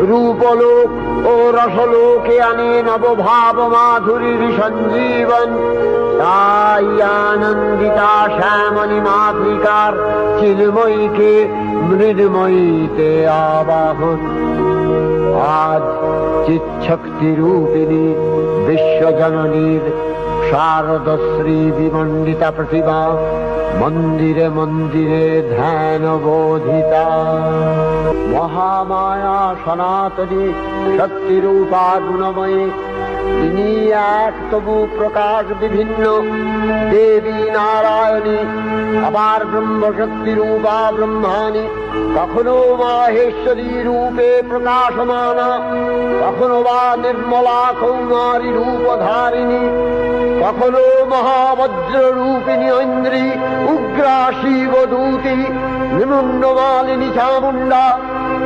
রূপলোক ও রসলোকে আনে নবভাব মাধুরীর সঞ্জীবন। তাই আনন্দিতা শ্যামণী মাতৃকার চিন্ময়ীকে মৃন্ময়ীতে আবাহন। আজ চিৎশক্তি রূপিণী বিশ্বজননীর শারদশ্রী বিমণ্ডিতা প্রতিভা মন্দিরে মন্দিরে ধ্যান বোধিতা মহামায়া সনাতনী শক্তিরূপা গুণময়ী, তিনি এক তবু প্রকাশ বিভিন্ন দেবী নারায়ণী আবার ব্রহ্মশক্তি রূপা ব্রহ্মাণী, কখনো মাহেশ্বরী রূপে প্রকাশমানা, কখনো বা নির্মলা কৌমারী রূপধারিণী, কখনো মহাবজ্র রূপিণী ঐন্দ্রী, উগ্রা শিবদূতি নিমুন্ডমালিনী চামুণ্ডা,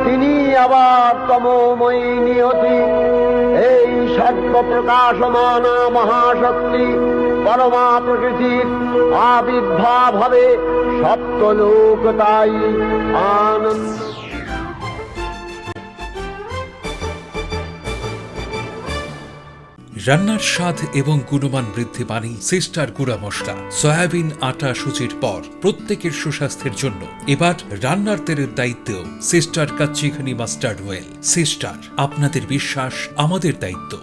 তিনি আবার তমোময়ী নিয়তি। সর্বপ্রকাশমানা মহাশক্তি পরমা প্রকৃতির আবির্ভাব সপ্তলোক তাই আনন্দ। রান্নার স্বাদ এবং গুণমান বৃদ্ধি মানেই সিস্টার গুঁড়া মশলা, সয়াবিন আটা সুচির পর প্রত্যেকের সুস্বাস্থ্যের জন্য। এবার রান্নার তেলের দায়িত্বেও sister Kachchi Ghani mustard oil. Sister, আপনাদের বিশ্বাস আমাদের দায়িত্ব।